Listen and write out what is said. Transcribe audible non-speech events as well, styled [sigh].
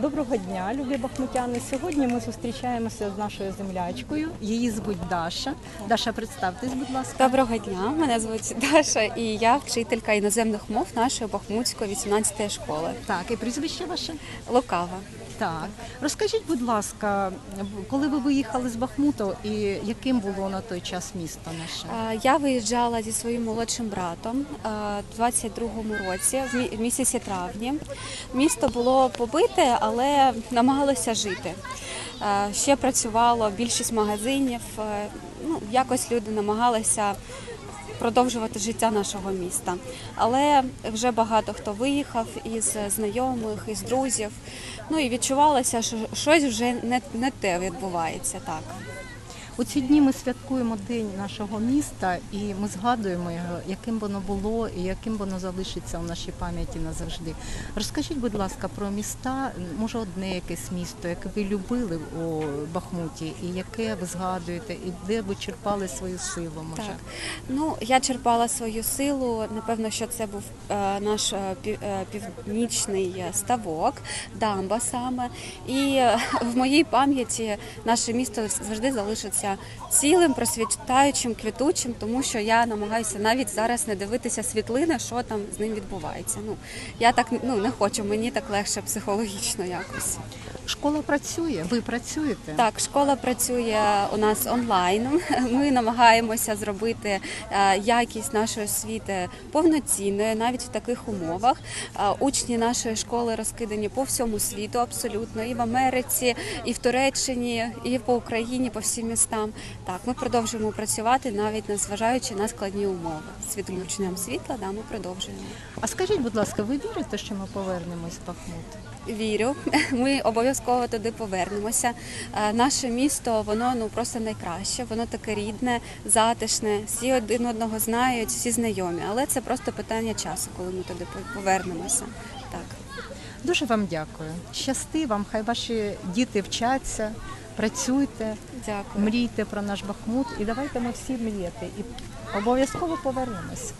Доброго дня, любі бахмутяни. Сьогодні ми зустрічаємося з нашою землячкою. Її звуть Даша. Даша, представтесь, будь ласка. Доброго дня, мене звуть Даша, і я вчителька іноземних мов нашої Бахмутської 18-ї школи. Так, і прізвище ваше? Лукава. Так. Розкажіть, будь ласка, коли ви виїхали з Бахмуту і яким було на той час місто наше? Е, Я виїжджала зі своїм молодшим братом е, в 22-му році, в місяці травні. Місто було побите, але намагалося жити. Е, Ще працювало більшість магазинів. Ну, якось люди намагалися продовжувати життя нашого міста. Але вже багато хто виїхав із знайомих, із друзів. Ну і відчувалося, що щось вже не, не те відбувається так. У ці дні ми святкуємо День нашого міста і ми згадуємо його, яким воно було і яким воно залишиться у нашій пам'яті назавжди. Розкажіть, будь ласка, про міста, може одне якесь місто, яке ви любили у Бахмуті, і яке ви згадуєте, і де ви черпали свою силу? Може? Так. Ну, я черпала свою силу. Напевно, що це був е, наш е, е, північний ставок, дамба саме. І [laughs] в моїй пам'яті наше місто завжди залишиться цілим, просвітаючим, квітучим, тому що я намагаюся навіть зараз не дивитися світлини, що там з ним відбувається. Ну я так ну не хочу, мені так легше психологічно якось. Школа працює, ви працюєте? Так, школа працює у нас онлайн. [laughs] Ми намагаємося зробити е, якість нашої освіти повноцінною, навіть в таких умовах. Е, Учні нашої школи розкидані по всьому світу, абсолютно, і в Америці, і в Туреччині, і по Україні, по всім містам. Так, ми продовжуємо працювати навіть незважаючи на складні умови. З відключенням світла, да, ми продовжуємо. А скажіть, будь ласка, ви вірите, що ми повернемось в Бахмут? Вірю, [laughs] ми обов'язково туди повернемося. Е, Наше місто, воно ну просто найкраще, воно таке рідне, затишне. Всі один одного знають, всі знайомі. Але це просто питання часу, коли ми туди по- повернемося. Так, Дуже вам дякую. Щасти вам, хай ваші діти вчаться, працюйте, дякую. мрійте про наш Бахмут і давайте ми всі мріяти. І обов'язково повернемось.